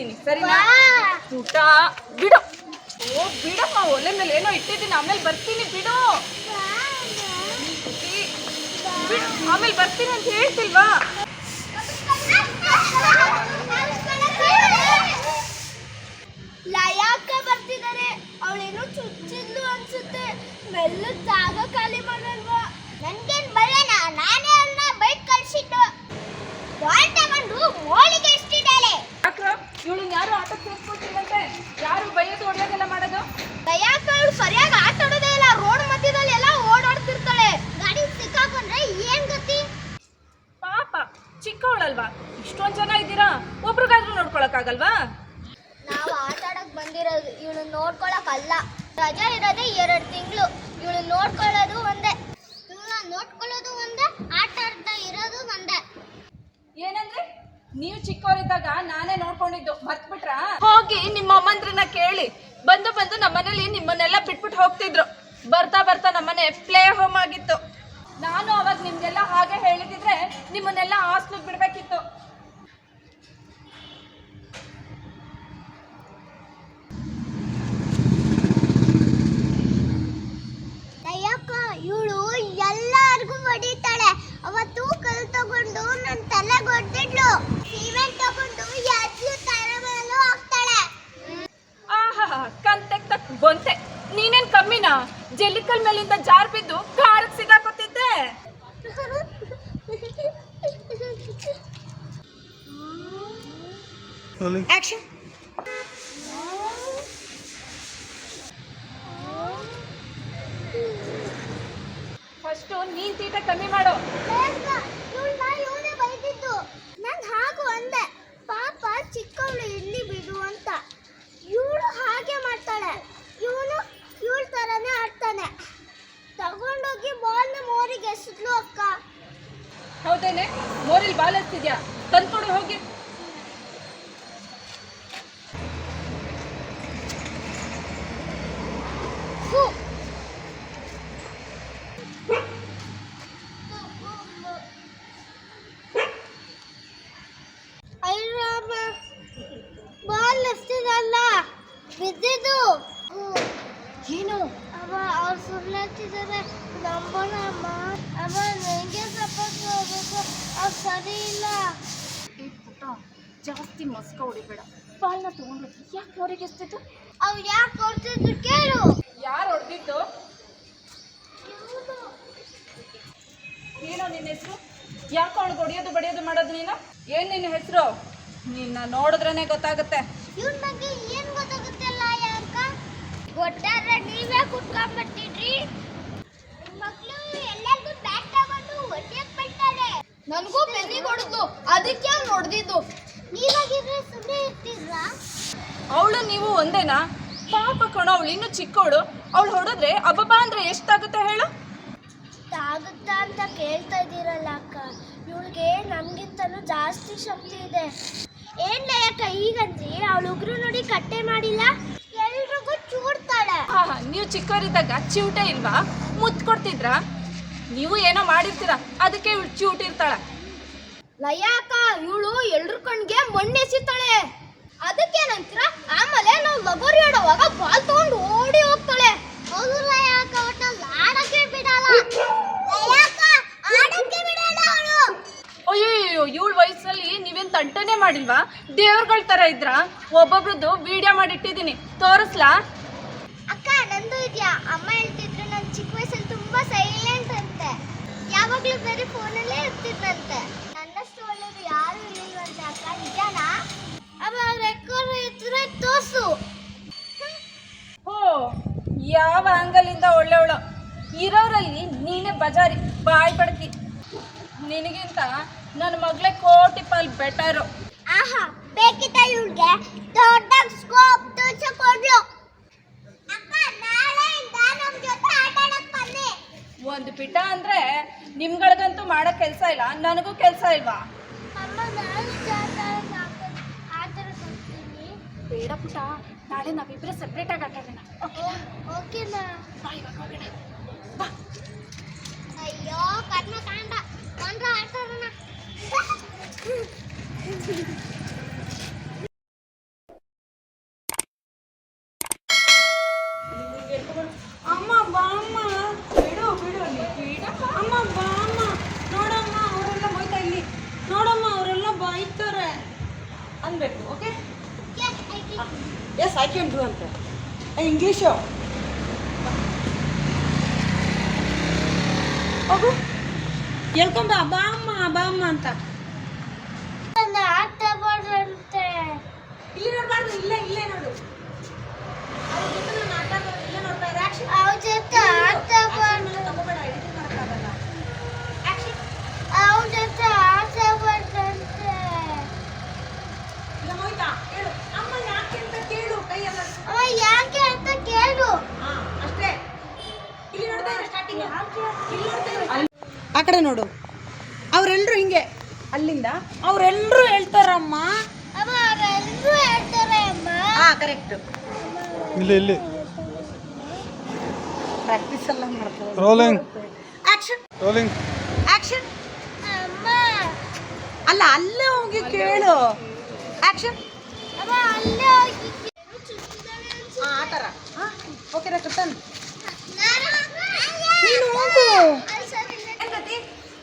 ಕೇಳ್ತೀನಿ ಸರಿನಾ? ಊಟ. ಬಿಡು. ಓ ಬಿಡಮ್ಮ ಒಲೆ ಮೇಲೆ ಏನೋ ಇಟ್ಟಿದ್ದೀನಿ. ಆಮೇಲೆ ಬರ್ತೀನಿ. ಬಿಡು. ಬಿಡು. ಆಮೇಲೆ ಬರ್ತೀನಿ ಅಂತ ಹೇಳ್ತಿಲ್ವಾ? ಲಯಾಕ ಬರ್ತಿದ್ದಾರೆ ಅವಳೇನೋ ಚುಚ್ಚಿದ್ಲು ಅನ್ಸುತ್ತೆ. ಮೆಲ್ಲ ಜಾಗ ಖಾಲಿ ಮಾಡಲ್ವಾ? ನನ್ಗೇನ್ ಬರೋಣ ನಾನೇ ಅವ್ಳನ್ನ ಬೈಕ್ ಕಳ್ಸಿದ್ದು. ಬಾಲ್ ತಗೊಂಡು ಮೋಳಿಗೆ ಎಷ್ಟಿದ್ದಾಳೆ ಯಾಕ್ರ ಇವಳು ಯಾರು ಆಟ ಸೇರ್ಸ್ಕೊಟ್ಟಿಲ್ಲಂತೆ ಯಾರು ಬೈಯೋದು ಹೊಡೆಯೋದೆಲ್ಲ ಮಾಡೋದು? ಲಯಾಕ ಅವಳು ಸರಿಯಾಗಿ ಆಟ ಆಡೋದೇ ಇಲ್ಲ ರೋಡ್ ಮಧ್ಯದಲ್ಲಿ ಎಲ್ಲ ಓಡಾಡ್ತಿರ್ತಾಳೆ. ಗಾಡಿ ಸಿಕ್ಕಾಕೊಂಡ್ರೆ ಏನ್ ಗತಿ? ಪಾಪ ಚಿಕ್ಕವಳಲ್ವಾ? ಇಷ್ಟೊಂದ್ ಜನ ಇದ್ದೀರಾ? ಒಬ್ರಿಗಾದ್ರೂ ನೋಡ್ಕೊಳಕ್ಕಾಗಲ್ವಾ? ನಾವು ಆಟ ಆಡಕ್ ಬಂದಿರೋದು ಇವಳು ನೋಡ್ಕೊಳಕ್ ಅಲ್ಲ ರಜಾ ಇರೋದೇ ಎರಡು ತಿಂಗಳು. ಇವಳು ನೋಡ್ಕೊಳ್ಳೋದು ಒಂದೇ. ಇವಳ ನೋಡ್ಕೊಳ್ಳೋದು ಒಂದೇ ಆಟ ಆಡ್ತಾ ಇರೋದು ಒಂದೇ. ಏನಂದ್ರೆ? ನೀವು ಚಿಕ್ಕವರಿದ್ದಾಗ ನಾನೇ ನೋಡ್ಕೊಂಡಿದ್ದು. ಮರ್ತ್ಬಿಟ್ರಾ? ಹೋಗಿ ನಿಮ್ಮ ಅಮ್ಮಂದ್ರನ್ನ ಕೇಳಿ. ಬಂದು ಬಂದು ನಮ್ಮನೇಲಿ ನಿಮ್ಮನ್ನೆಲ್ಲ ಬಿಟ್ಬಿಟ್ಟು ಹೋಗ್ತಿದ್ರು. ಬರ್ತಾ ಬರ್ತಾ ನಮ್ಮನೆ ಪ್ಲೇ ಹೋಮ್ ಆಗಿತ್ತು. ನಾನು ಅವಾಗ ನಿಮ್ಗೆಲ್ಲ ಹಾಗೆ ಹೇಳಿದಿದ್ರೆ ನಿಮ್ಮನ್ನೆಲ್ಲ ಹಾಸ್ಟೆಲ್ ಬಿಡ್ಬೇಕಿತ್ತು. ಅಯ್ಯಕ್ಕ ಇವಳು ಎಲ್ಲಾರ್ಗೂ ಹೊಡಿತಾಳೆ. ಅವತ್ತು ಕಲ್ ತಗೊಂಡು ನನ್ನ ತಲೆಗೆ ಹೊಡೆದಿದ್ಲು ಸಿಮೆಂಟ್ ತಗೊಂಡು ಎದ್ದು ತಲೆ ಮೇಲೂ ಹಾಕ್ತಾಳೆ ಆಹಾ ಕಂತೆಕ್ ತಕ್ ಬಂತೆ ನೀನೇನ್ ಕಮ್ಮಿನಾ ಜಲ್ಲಿಕಲ್ ಮೇಲಿಂದ ಜಾರ್ ಬಿದ್ದು ಕಾರಕ್ಕೆ ಸಿಗಾಕೊತಿದ್ದೆ. ಆಕ್ಷನ್. ಫಸ್ಟು ನೀನ್ ತೀಟ ಕಮ್ಮಿ ಮಾಡು. ನಾನು ಹಾಗು ಅಂದೆ. ಪಾಪ ಚಿಕ್ಕವಳು ಇಲ್ಲಿ ಬಿಡು ಅಂತ. ಎಸೆದ್ಲು ಅಕ್ಕ ಹೌದೇನೆ? ಮೋರಿಲ್ ಬಾಲ್ ಹಚ್ತಿದ್ಯಾ ತಂದ್ಕೊಡು ಹೋಗಿ ಹೂ. ಅಯ್ಯಮ್ಮ ಬಾಲ್ ಎಷ್ಟಿದಲ್ಲ ಬಿದ್ದಿದ್ದು ಏನು ಅಮ್ಮ ಅವ್ರು ಸುಳ್ಳು ಹೇಳ್ತಿದ್ದಾರೆ ನಂಬೋಣ ಅಮ್ಮ ಅಮ್ಮ ನನಗೆ ಸಪೋರ್ಟ್ ಹೋಗ್ಬೇಕು ಅವ್ರು ಸರಿ ಇಲ್ಲ ಏ ಪುಟ್ಟ ಜಾಸ್ತಿ ಮಸ್ಕ ಹೊಡಿಬೇಡ ಬಾಲ್ನ ತಗೊಂಡು ಯಾಕೆ ಅವ್ರಿಗೆ ಎಷ್ಟಿತ್ತು ಅವ್ರು ಯಾಕೆ ಕೊಡ್ತಿದ್ರು ಕೇಳು. ಯಾರು ಹೊಡೆದಿತ್ತು ಏನೋ ನಿನ್ನ ಹೆಸರು? ಯಾಕೆ ಅವಳಿಗೆ ಹೊಡಿಯೋದು ಬಡಿಯೋದು ಮಾಡೋದು ನೀನು? ಏನು ನಿನ್ನ ಹೆಸರು? ನಿನ್ನ ನೋಡಿದ್ರೇ ಗೊತ್ತಾಗುತ್ತೆ. ಇವ್ರ ಬಗ್ಗೆ ಏನು ಗೊತ್ತಾಗುತ್ತಲ್ಲ ಯಾಕ ಒಟ್ಟಾರೆ ನೀವೇ ಕುತ್ಕೊಂಡ್ಬಿಟ್ಟಿದ್ರಿ ಮಕ್ಕಳು ಎಲ್ಲರಿಗೂ ಬ್ಯಾಟ್ ತಗೊಂಡು ಹೊಡ್ಯಕ್ ಬರ್ತಾರೆ ನನಗೂ ಬೆನ್ನಿಗೆ ಹೊಡೆದು. ಅದಕ್ಕೆ ಅವ್ನು ಹೊಡೆದಿದ್ದು. ಅವಳು ನೀವು ಒಂದೇನಾ? ಪಾಪ ಕಣ ಅವಳು ಇನ್ನು ಚಿಕ್ಕವಳು ಅವಳು ಹೊಡೆದ್ರೆ ಅಬ್ಬಬ್ಬ ಅಂದ್ರೆ ಎಷ್ಟಾಗುತ್ತೆ ಹೇಳು? ತಾಗುತ್ತಾ ಅಂತ ಕೇಳ್ತಾ ಇದ್ದೀರಲ್ಲ ಅಕ್ಕ. ಇವಳಿಗೆ ನಮ್ಗಿಂತಲೂ ಜಾಸ್ತಿ ಶಕ್ತಿ ಇದೆ. ಏನ್ ಅಕ್ಕ ಈಗಂದ್ರಿ ಅವಳು ಉಗ್ರು ನೋಡಿ ಕಟ್ಟೆ ಮಾಡಿಲ್ಲ? ಎಲ್ರಿಗೂ ಚೂಡ್ತಾಳೆ. ಹಾ ಹಾ ನೀವು ಚಿಕ್ಕವರಿದ್ದಾಗ ಚಿವುಟೆ ಇಲ್ವಾ? ಮುತ್ಕೊಡ್ತಿದ್ರ? ನೀವು ಏನೋ ಮಾಡಿರ್ತೀರ ಅದಕ್ಕೆ ಇವಳು ಚಿವುಟಿರ್ತಾಳೆ ಲಯಾಕ ಇವಳು ಎಲ್ರ ಕಣ್ಗೆ ಮಣ್ಣೆಸಿತಾಳೆ. ಅದಕ್ಕೇನಂತೀರ ಆಮೇಲೆ ನಾವು ಲಗೋರಿ ಆಡೋವಾಗ ಬಾಲ್ ತಗೊಂಡು ಓಡಿ ಹೋಗ್ತಾಳೆ. ಹೌದು ಲಯಾಕ ಒಟ್ಟಲ್ಲಿ ಆಡಕ್ಕೆ ಬಿಡಲ್ಲ. ಲಯಾಕ ಆಡಕ್ಕೆ ಬಿಡಲ್ಲ ಅವಳು. ಅಯ್ಯೋ ಇವಳ ವಯಸ್ಸಲ್ಲಿ ನೀವೇನ್ ತಂಟನೆ ಮಾಡಿಲ್ವಾ? ದೇವ್ರಗಳ ತರ ಇದ್ರ? ಒಬ್ಬೊಬ್ರದ್ದು ವಿಡಿಯೋ ಮಾಡಿಟ್ಟಿದ್ದೀನಿ. ತೋರಿಸ್ಲಾ? ಅಕ್ಕ ನಂದು ಇದೆಯಾ? ಅಮ್ಮ ಹೇಳ್ತಿದ್ರು ನಾನು ಚಿಕ್ಕ ವಯಸ್ಸಲ್ಲಿ ತುಂಬಾ ಸೈಲೆಂಟ್ ಅಂತೆ. ಯಾವಾಗ್ಲೂ ಬರೀ ಫೋನಲ್ಲೇ ಇರ್ತಿದ್ದಂತೆ ಯಾವ ಆಂಗಲಿಂದ ಒಳ್ಳೆವಳು? ಇರೋರಲ್ಲಿ ನೀನೇ ಬಜಾರಿ ಬಾಯ್ ಬಡ್ತಿ ನಿನಗಿಂತ ನನ್ನ ಮಗಳೇ ಕೋಟಿ ಪಾಲ್ ಬೆಟರು ಆಹಾ ಬೇಕಿತ್ತ ಇವ್ಳಿಗೆ ದೊಡ್ಡ ಸ್ಕೋಪ್ ತೋರಿಸ ಕೊಡ್ಲು ಒಂದು ಪಿಟ ಅಂದ್ರೆ ನಿಮ್ಗಳಿಗಂತೂ ಮಾಡೋ ಕೆಲಸ ಇಲ್ಲ ನನಗೂ ಕೆಲಸ ಇಲ್ವಾ? ಬೇಡ ಪುಟ. ನಾಳೆ ನಾವಿಬ್ಬರೇ ಸಪ್ರೇಟ್ ಆಗಿ ಆಟ ಆಡೋಣ ಓಕೆನಾ ಬಾ ಇವಾಗ ಹೋಗೋಣ. ಅಯ್ಯೋ ಕರ್ಮ ಕಾಂಡ ಬಂದ್ರ ಆಟ ಆಡೋಣ ಅಮ್ಮ ಬಾ ಅಮ್ಮ ಬಿಡು ಬಿಡು ಅಲ್ಲಿ ಬಿಡ ಅಮ್ಮ ಬಾ ಅಮ್ಮ ನೋಡಮ್ಮ ಅವರೆಲ್ಲ ಬೈತಾ ಇಲ್ಲಿ ನೋಡಮ್ಮ ಅವರೆಲ್ಲ ಬೈತಾರೆ ಅನ್ಬೇಕು ಓಕೆ ಎಸ್ ಐ ಕ್ಯಾನ್ ಅಂತ ಇಂಗ್ಲೀಷು ಹೋಗು ಹೇಳ್ಕೊಂಬ ಬಾ ಅಮ್ಮ ಬಾ ಅಂತ ಒಂದು ಆಟ ಬರಂತೆ ಇಲ್ಲಿ ನೋಡ್ಬಾರ್ದು ಇಲ್ಲೇ ಇಲ್ಲೇ ನೋಡು ಅವ್ರ ಜೊತೆ ನಾನು ಆಟ ಆಡೋದು ಇಲ್ಲೇ ನೋಡ್ತಾ ಇರು ಆಕ್ಷನ್ ಅವ್ರ ಜೊತೆ ಆಟ ಬರ್ ತಗೋಬೇಡ ಎಡಿಟಿಂಗ್ ಮಾಡೋಕ್ಕಾಗಲ್ಲ ಆಕ್ಷನ್ ಅವ್ರ ಜೊತೆ ಆಟ ಬರಂತೆ ಇಲ್ಲ ಹೋಯ್ತಾ ಹೇಳು ಅಮ್ಮ ಯಾಕೆ ಅಂತ ಕೇಳು ಕೈಯೆಲ್ಲ ಅಮ್ಮ ಯಾಕೆ ಅಂತ ಕೇಳು ಹಾ ಅಷ್ಟೇ ಇಲ್ಲಿ ನೋಡ್ತಾ ಇರು ಸ್ಟಾರ್ಟಿಂಗ್ ಇಲ್ಲಿ ನೋಡ್ತಾ ಇರು ಆ ಕಡೆ ನೋಡು. ಅವರೆಲ್ಲರೂ ಹಿಂಗೆ. ಅಲ್ಲಿಂದ ಅವರೆಲ್ಲರೂ ಹೇಳ್ತಾರಮ್ಮ. ಕರೆಕ್ಟ್ ಇಲ್ಲಿ ಇಲ್ಲಿ. ಪ್ರಾಕ್ಟೀಸ್ ಎಲ್ಲ ಮಾಡ್ತಾರೆ. ರೋಲಿಂಗ್ ಆಕ್ಷನ್ ರೋಲಿಂಗ್ ಆಕ್ಷನ್ ಅಮ್ಮ. ಅಲ್ಲ ಅಲ್ಲೇ ಹೋಗಿ ಕೇಳು. ಆಕ್ಷನ್. ಆ ಥರ ಹಾಂ ಓಕೆನಾ ಕೃತನ್ ನಾನು- ನೀನು ಹೋಗು ಅಲ್ಲಿ ಸರಿ ಇಲ್ಲ. ಏನ್ ಗತಿ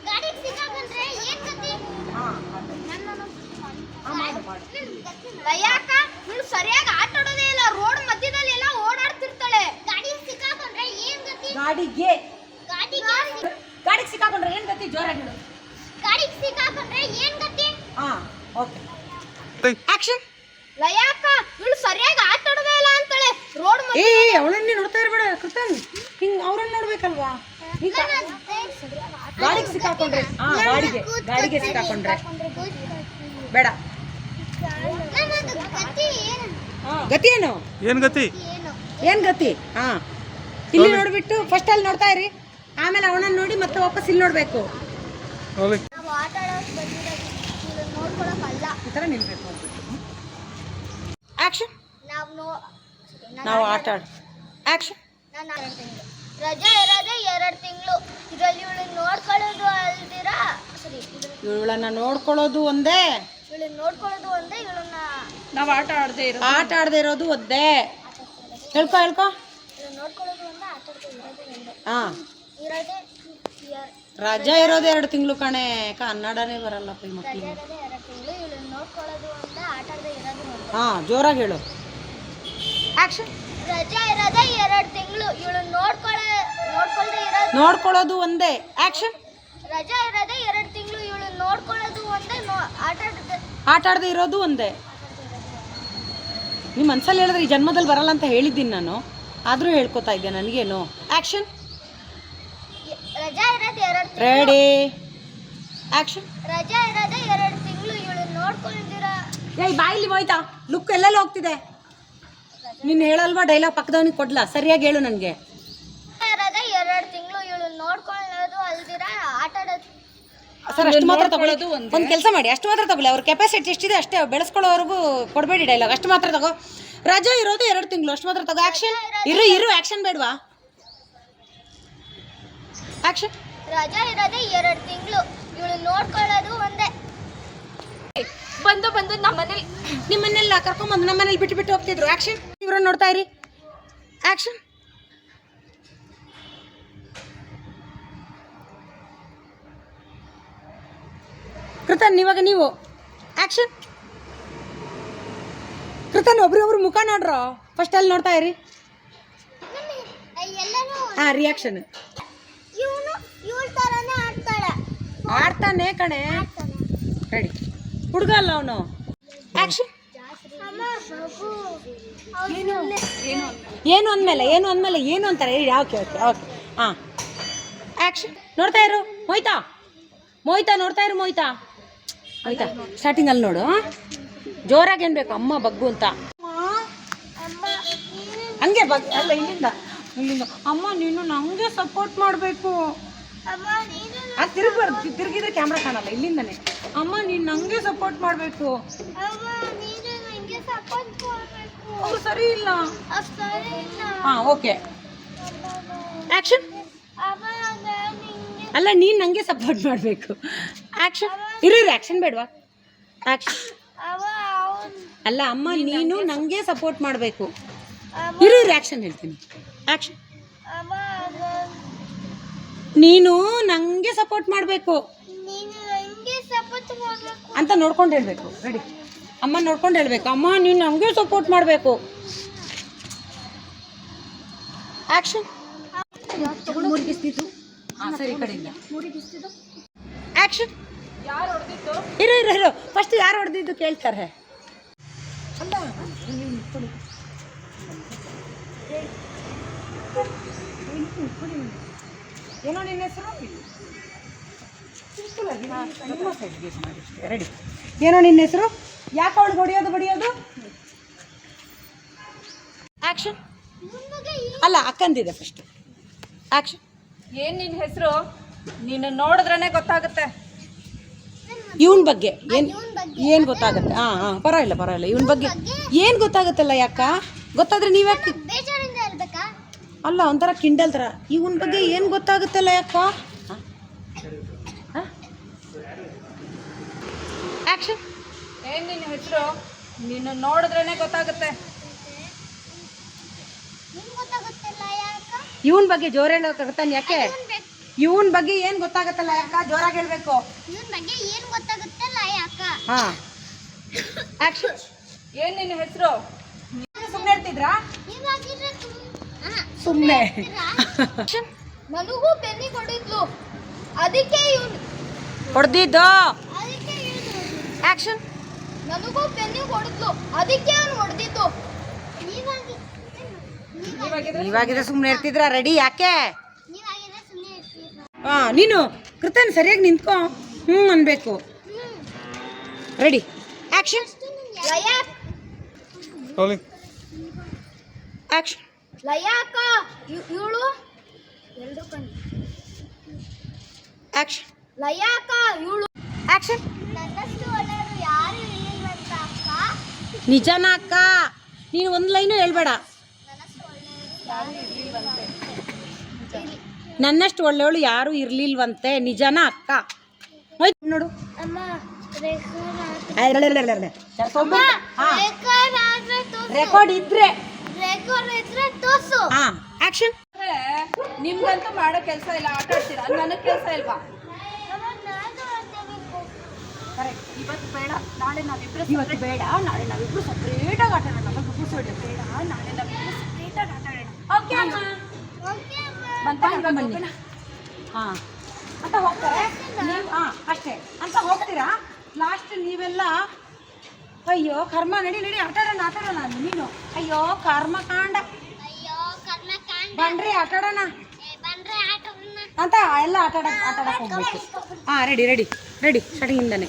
ಗಾಡಿಗೆ ಸಿಕ್ಕಾಕೊಂಡ್ರೆ ಏನ್ ಗತಿ ಹಾಂ ಲಯಾಕ ಇವಳು ಸರಿಯಾಗಿ ಆಟ ಆಡೋದೇ ಇಲ್ಲ ರೋಡ್ ಮಧ್ಯದಲ್ಲಿ ಎಲ್ಲ ಓಡಾಡ್ತಿರ್ತಾಳೆ ಗಾಡಿಗೆ ಸಿಕ್ಕಾಕೊಂಡ್ರೆ ಏನ್ ಗತಿ ಗಾಡಿಗೆ ಗಾಡಿಗೆ ಗಾಡಿಗೆ ಸಿಕ್ಕಾಕೊಂಡ್ರೆ ಏನು ಗತಿ ಜೋರಾಗಿ ಹೇಳು ಗಾಡಿಗೆ ಸಿಕ್ಕಾಕೊಂಡ್ರೆ ಏನ್ ಗತಿ ಹಾಂ ಓಕೆ ಆಕ್ಷನ್ ಲಯಾಕ ಇವಳು ಸರಿಯಾಗಿ ಆಟ ಆಡೋದೇ ಇಲ್ಲ ಅಂತಾಳೆ ರೋಡ್ ಏ ಅವಳನ್ನೇ ನೋಡ್ತಾ ಇರಬೇಡ ಕೃತನ್ ಹಿಂಗ್ ಅವ್ರನ್ನ ನೋಡ್ಬೇಕಲ್ವಾ? ಗಾಡಿಗೆ ಸಿಕ್ಕಾಕೊಂಡ್ರೆ ಹಾ ಗಾಡಿಗೆ ಗಾಡಿಗೆ ಸಿಕ್ಕಾಕೊಂಡ್ರೆ. ಬೇಡ. ಗತಿ ಏನು? ಏನ್ ಏನು ಏನು ಗತಿ? ಏನು ಏನ್ ಗತಿ? ಹಾ. ಇಲ್ಲಿ ನೋಡ್ಬಿಟ್ಟು ಫಸ್ಟ್ ಅಲ್ಲಿ ನೋಡ್ತಾ ಇರಿ. ಆಮೇಲೆ ಅವನನ್ನ ನೋಡಿ ಮತ್ತೆ ವಾಪಸ್ ಇಲ್ಲಿ ನೋಡ್ಬೇಕು. ಈ ಥರ ನಿಲ್ಬೇಕು. ಅಂದ್ಬಿಟ್ಟು ಆಕ್ಷನ್ ನಾವು ನೋ ನಾವು ಆಟ ಆಡ್ ನಾನು ತಿಂಗಳು. ರಜೆ ಇರೋದೇ ಎರಡು ತಿಂಗಳು. ಇದರಲ್ಲಿ ಇವಳು ನೋಡ್ಕೊಳ್ಳೋದು ಅಲ್ದಿರಾ? ಸರಿ ಇವಳನ್ನ ನೋಡ್ಕೊಳ್ಳೋದು ಒಂದೇ. ಇವಳನ್ನ ನೋಡ್ಕೊಳ್ಳೋದು ಒಂದೇ ಇವಳನ್ನ ನಾವು ಆಟ ಆಡದೆ ಇರೋ ಆಟ ಆಡದೆ ಇರೋದು ಒಂದೇ. ಹೇಳ್ಕೊ ಹೇಳ್ಕೊ. ಇವಳನ್ನ ನೋಡ್ಕೊಳ್ಳೋದು ಒಂದೇ ಆಟ ಇರೋದು ಒಂದೇ. ಹಾ. ಇರೋದೇ ಎರ- ರಜಾ ಇರೋದು ಎರಡು ತಿಂಗಳು ಕಣೆ. ಕನ್ನಡನೇ ಬರಲ್ಲಪ್ಪ ಈ ರಜೆ ಮಕ್ಕಳಿಗೆ ಇರೋದೇ ಎರಡು ತಿಂಗಳು. ಇವಳನ್ನ ನೋಡ್ಕೊಳ್ಳೋದು ಒಂದೇ ಆಟ ಆಡದೆ ಇರೋದು ಒಂದೇ. ಹಾ ಜೋರಾಗಿ ಹೇಳು. ಆಕ್ಷನ್ ರಜಾ ಇರೋದೇ ಎರಡು ತಿಂಗಳು. ಇವಳು ನೋಡ್ಕೊಳ್ಳೋ ನೋಡ್ಕೊಳ್ದೆ ಇರೋದು. ನೋಡ್ಕೊಳ್ಳೋದು ಒಂದೇ. ಆಕ್ಷನ್ ರಜಾ ಇರೋದೇ ಎರಡು ತಿಂಗಳು. ಇವಳು ನೋಡ್ಕೊಳ್ಳೋದು ಒಂದೇ ಆಟ ಆಟ ಆಡದೆ ಇರೋದು ಒಂದೇ. ನಿಮ್ಮ ಮನ್ಸಲ್ಲಿ ಹೇಳಿದ್ರೆ ಈ ಜನ್ಮದಲ್ಲಿ ಬರಲ್ಲ ಅಂತ ಹೇಳಿದ್ದೀನಿ ನಾನು. ಆದರೂ ಹೇಳ್ಕೊತಾ ಇದ್ದೆ ನನಗೇನು? ಆಕ್ಷನ್ ರಜಾ ಇರೋದು ಎರಡು ರೆಡಿ ಆ್ಯಕ್ಷನ್ ರಜಾ ಇರೋದೇ ಎರಡು ತಿಂಗಳು. ಇವಳು ನೋಡ್ಕೊಳ್ದಿರ ಏಯ್ ಬಾಯಿಲಿ ಹೋಯ್ತಾ? ಲುಕ್ ಎಲ್ಲೆಲ್ಲ ಹೋಗ್ತಿದೆ? ನೀನು ಹೇಳಲ್ವಾ ಡೈಲಾಗ್ ಪಕ್ಕದವನಿಗೆ ಕೊಡ್ಲಾ? ಸರಿಯಾಗಿ ಹೇಳು ನನಗೆ. ಒಂದ್ ಎರಡು ತಿಂಗಳು ನೋಡ್ಕೊಳ್ಳೋದು ಅಲ್ದಿರ ಆಟ ಆಡೋದು. ಸರ್ ಅಷ್ಟು ಮಾತ್ರ ತಗೊಳ್ಳೋದು ಒಂದು. ಕೆಲಸ ಮಾಡಿ ಅಷ್ಟು ಮಾತ್ರ ತಗೊಳ್ಳಿ. ಅವ್ರ ಕೆಪಾಸಿಟಿ ಎಷ್ಟಿದೆ ಅಷ್ಟೇ ಬೆಳೆಸ್ಕೊಳ್ಳೋವರೆಗೂ ಕೊಡಬೇಡಿ ಡೈಲಾಗ್ ಅಷ್ಟು ಮಾತ್ರ ತಗೋ. ರಜಾ ಇರೋದು ಎರಡು ತಿಂಗಳು ಅಷ್ಟು ಮಾತ್ರ ತಗೋ. ಆಕ್ಷನ್ ಇರು ಇರು ಆಕ್ಷನ್ ಬೇಡವಾ? ಆಕ್ಷನ್ ರಜಾ ಇರೋದೇ ಎರಡು ತಿಂಗಳು. ಇವಳು ನೋಡ್ಕೊಳ್ಳೋದು ಒಂದೇ. ಬಂದು ಬಂದು ನಮ್ಮನೇಲಿ ನಿಮ್ಮನ್ನೆಲ್ಲ ಕರ್ಕೊಂಬಂದು ನಮ್ಮ ಮನೇಲಿ ಬಿಟ್ಟು ಬಿಟ್ಟು ಹೋಗ್ತಿದ್ರು. ಆಕ್ಷನ್ ಇವ್ರನ್ನ ನೋಡ್ತಾ ಇರಿ. ಆಕ್ಷನ್ ಕೃತನ್ ಇವಾಗ ನೀವು. ಆಕ್ಷನ್ ಕೃತನ್ ಒಬ್ರೊಬ್ರು ಮುಖ ನೋಡ್ರೋ? ಫಸ್ಟ್ ಅಲ್ಲಿ ನೋಡ್ತಾ ಇರಿ. ಹಾಂ ರಿಯಾಕ್ಷನ್ ಆಡ್ತಾನೆ ಕಣೆ. ರೆಡಿ. ಹುಡುಗ ಅಲ್ಲ ಅವನು. ಆಕ್ಷನ್ ಏನು? ಏನು ಏನು ಅಂದಮೇಲೆ? ಏನು ಅಂದಮೇಲೆ? ಏನು ಅಂತಾರೆ? ಹೇಳಿ ಓಕೆ ಓಕೆ ಓಕೆ. ಹಾಂ. ಆ್ಯಕ್ಷನ್ ನೋಡ್ತಾ ಇರು. ಮೋಯ್ತಾ ಮೋಯ್ತಾ ನೋಡ್ತಾ ಇರು ಮೋಯ್ತಾ ಸ್ಟಾರ್ಟಿಂಗ್ ಸ್ಟಾರ್ಟಿಂಗಲ್ಲಿ ನೋಡು. ಜೋರಾಗಿ ಜೋರಾಗಿ ಏನ್ಬೇಕು ಅಮ್ಮ ಬಗ್ಗು ಅಂತ. ಹಂಗೆ ಬಗ್ ಅಲ್ಲ ಇಲ್ಲಿಂದ ಇಲ್ಲಿಂದ. ಅಮ್ಮ ನೀನು ನನಗೆ ಸಪೋರ್ಟ್ ಮಾಡಬೇಕು. ತಿರುಗ್ಬಾರ್ದು. ತಿರುಗಿದ್ರೆ ಕ್ಯಾಮ್ರಾ ಕಾಣಲ್ಲ. ಇಲ್ಲಿಂದನೇ. ಅಮ್ಮ ನೀನು ನನಗೆ ಸಪೋರ್ಟ್ ಮಾಡಬೇಕು. ಅವ್ರು ಸರಿ ಇಲ್ಲ. ಹಾ ಓಕೆ. ಆಕ್ಷನ್ ನಿಂಗೆ ಅಲ್ಲ ನೀನು ನನಗೆ ಸಪೋರ್ಟ್ ಮಾಡಬೇಕು. ಆಕ್ಷನ್ ಇರು ಆಕ್ಷನ್ ಬೇಡವಾ? ಅಲ್ಲ ಅಮ್ಮ ನೀನು ನನಗೆ ಸಪೋರ್ಟ್ ಮಾಡಬೇಕು. ಇರು ಆಕ್ಷನ್ ಹೇಳ್ತೀನಿ. ಆಕ್ಷನ್ ಅವ ನೀನು ನನಗೆ ಸಪೋರ್ಟ್ ಮಾಡಬೇಕು ನೀನು ನಂಗೆ ಸಪೋರ್ಟ್ ಮಾಡ್ಬೇಕು ಅಂತ ನೋಡ್ಕೊಂಡು ಹೇಳಬೇಕು. ರೆಡಿ ಅಮ್ಮ ನೋಡ್ಕೊಂಡು ಹೇಳಬೇಕು. ಅಮ್ಮ ನೀನು ನಮಗೆ ಸಪೋರ್ಟ್ ಮಾಡಬೇಕು. ಆಕ್ಷನ್ ಆ್ಯಕ್ಷನ್ ಸರಿ ಕಡೆಯಿಂದ. ಹೊಡೆದಿತ್ತು ಇರು ಇರು ಇರು. ಫಸ್ಟ್ ಯಾರು ಹೊಡೆದಿದ್ದು ಕೇಳ್ತಾರೆ. ಏನೋ ನಿನ್ನ ಹೆಸರು? ರೆಡಿ ಏನೋ ನಿನ್ನ ಹೆಸರು? ಯಾಕೆ ಅವಳಿಗೆ ಹೊಡಿಯೋದು ಬಡಿಯೋದು? ಆಕ್ಷನ್ ಅಲ್ಲ ಅಕ್ಕಂದಿದೆ ಫಸ್ಟ್ ಆಕ್ಷನ್ ಏನ್ ನಿನ್ನ ಹೆಸರು? ನೀನು ನೋಡಿದ್ರೇನೆ ಗೊತ್ತಾಗುತ್ತೆ. ಇವನ್ ಬಗ್ಗೆ. ಏನ್ ಏನ್ ಗೊತ್ತಾಗುತ್ತೆ? ಹಾ ಹಾ ಪರವಾಗಿಲ್ಲ ಪರವಾಗಿಲ್ಲ. ಇವನ್ ಬಗ್ಗೆ ಏನ್ ಗೊತ್ತಾಗುತ್ತಲ್ಲ ಯಾಕ? ಗೊತ್ತಾದ್ರೆ ನೀವ್ಯಾಕೆ ಇರ್ಬೇಕಾ ಅಲ್ಲ ಒಂಥರ ಕಿಂಡಲ್ ಥರ. ಇವನ್ ಬಗ್ಗೆ ಏನ್ ಗೊತ್ತಾಗುತ್ತಲ್ಲ ಯಾಕ? ಆಕ್ಷನ್ ಏನು ನಿನ್ನ ಹೆಸರು? ನೀನು ನೋಡಿದ್ರೇನೆ ಗೊತ್ತಾಗುತ್ತೆ. ಗೊತ್ತಾಗುತ್ತಿಲ್ಲ ಇವನ್ ಬಗ್ಗೆ ಜೋರ ಹೇಳೋಕ್ಕಾಗತ್ತಾನೆ ಯಾಕೆ? ಇವನ್ ಬಗ್ಗೆ ಏನ್ ಗೊತ್ತಾಗತ್ತಲ್ಲ ಯಾಕ? ಜೋರಾಗಿ ಹೇಳ್ಬೇಕು. ಇವನ್ ಬಗ್ಗೆ ಏನ್ ನಿನ್ನ ಯಾಕ? ಹಾ. ಆಕ್ಷನ್ ಏನ್ ನಿನ್ ಹೆಸರು ಸುಮ್ಮನೆ ತುಂಬ ಸುಮ್ಮನೆ ನನಗೂ ಬೆನ್ನಿ ಹೊಡೆದ್ಲು. ಅದಕ್ಕೆ ಇವನು ಹೊಡೆದಿದ್ದು. ಆಕ್ಷನ್ ನನಗೂ ಪೆನ್ನಿ ಹೊಡೆದ್ಲು. ಅದಕ್ಕೆ ಅವನು ಹೊಡೆದಿದ್ದು. ನೀವಾಗಿ ಇವಾಗಿದ್ರೆ ಸುಮ್ಮನೆ ಇರ್ತಿದ್ರ? ರೆಡಿ ಯಾಕೆ? ಹಾ ನೀನು ಕೃತನ್ ಸರಿಯಾಗಿ ನಿಂತ್ಕೊ. ಹ್ಞೂ ಅನ್ಬೇಕು. ರೆಡಿ ಆಕ್ಷನ್ ಆಕ್ಷನ್ ಲಯಾಕ ಇವಳು? ಎರಡು ಕಣ್ ಆಕ್ಷನ್ ಲಯಾಕ ಇವಳು? ಆಕ್ಷನ್ ನನ್ನಷ್ಟು ಒಳ್ಳೆಯವರು ಯಾರು ಇರಲಿಲ್ವಂತ ಅಕ್ಕ ನಿಜನ ಅಕ್ಕ? ನೀನು ಒಂದು ಲೈನು ಹೇಳ್ಬೇಡ. ನನ್ನಷ್ಟು ಒಳ್ಳೆಯವಳು ಯಾರು ಇರ್ಲಿಲ್ವಂತೆ. ನಿಜನ ಅಕ್ಕ? ಹೋಯ್ತು ನೋಡು. ರೆಕಾರ್ಡ್ ಇದ್ರೆ. ಆಕ್ಷನ್. ನಿಮ್ಗಂತೂ ಮಾಡೋ ಕೆಲಸ ಇಲ್ಲ ಆಟ ಆಡ್ತೀರಾ? ನನಗ್ ಕೆಲಸ ಇಲ್ವಾ? ಕರೆಕ್ಟ್ ಇವತ್ತು ಬೇಡ. ನಾಳೆ ನಾವಿಬ್ರು ಇವತ್ತು ಬೇಡ. ನಾಳೆ ನಾವಿಬ್ರು ಸಪ್ರೇಟಾಗಿ ಆಟ ಆಡೋಣ ಸೋಡಿ ಬೇಡ. ನಾಳೆ ನಾವಿಬ್ರು ಸಪ್ರೇಟಾಗಿ ಆಟ ಆಡೋಣ ಓಕೆ ಅಮ್ಮ. ಬಂತ ಬನ್ನಿ ಹಾ. ಅಂತ ಹೋಗ್ತಾರೆ? ನೀವು ಹಾ ಅಷ್ಟೇ. ಅಂತ ಹೋಗ್ತೀರಾ? ಲಾಸ್ಟ್ ನೀವೆಲ್ಲ ಅಯ್ಯೋ ಕರ್ಮ ನಡಿ ನಡಿ ಆಟಾಡೋಣ ಆಡೋಣ ಆಟ ಆಡೋಣ ನೀನು ಅಯ್ಯೋ ಕರ್ಮ ಕಾಂಡ ಅಯ್ಯೋ ಕರ್ಮಕಾಂಡ ಬನ್ರಿ ಆಟ ಆಡೋಣ. ಅಂತ ಎಲ್ಲ ಆಟ ಆಟಾಡಕ್ಕೆ ಆಟ ಆಡಕ್ ಹೋಗ್ಬೇಕು ಹಾ ರೆಡಿ ರೆಡಿ ರೆಡಿ ಸ್ಟಾರ್ಟಿಂಗಿಂದಾನೆ